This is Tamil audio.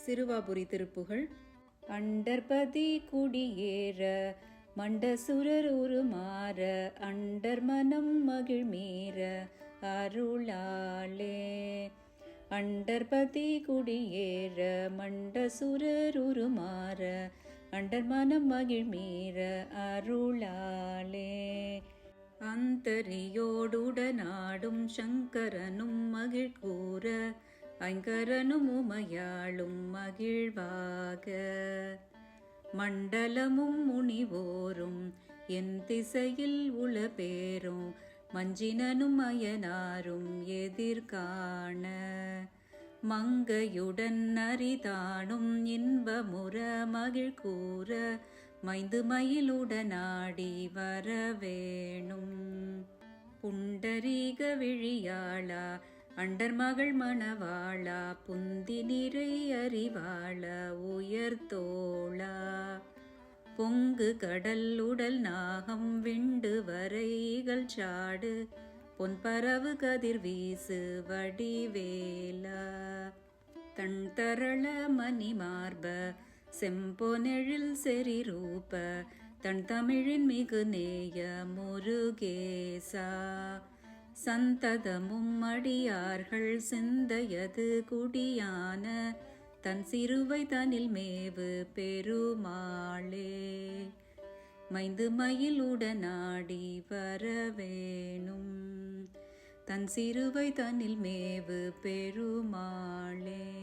சிறுவாபுரி திருப்புகள் அண்டர்பதி குடியேற மண்டசுரர் உருமாற அண்டர் மனம் மகிழ்மீற அருளாலே அண்டர்பதி குடியேற மண்டசுரர் உருமாற அண்டர் மனம் மகிழ்மீற அருளாலே அந்தரியோடுடனாடும் சங்கரனும் மகிழ்கூற ஐங்கரனும் உமையாளும் மகிழ்வாக. மண்டலமும் முனிவோரும் என் திசையில் உள பேரும் மஞ்சினனும் அயனாரும் எதிர்காண. மங்கையுடன் அரிதானும் இன்பமுற மகிழ் கூற மைந்து மயிலுடனாடி வரவேணும். புண்டரீக விழியாளா அண்டர்மகள் மணவாளா புந்தி நிறை அறிவாள உயர்தோளா பொங்கு கடல் உடல் நாகம் விண்டு வரைகள் சாடு பொன்பரவு கதிர் வீசு வடிவேலா. தன் தரள மணி மார்ப செம்பொனெழில் செறி ரூப தன் தமிழின் மிகு நேய முருகேசா. சந்ததமும் அடியார்கள் சிந்தையது குடியான தன் சிறுவை தனில் மேவு பெருமாளே. மைந்து மயிலுடனாடி வரவேணும் தன் சிறுவை தனில் மேவு பெருமாளே.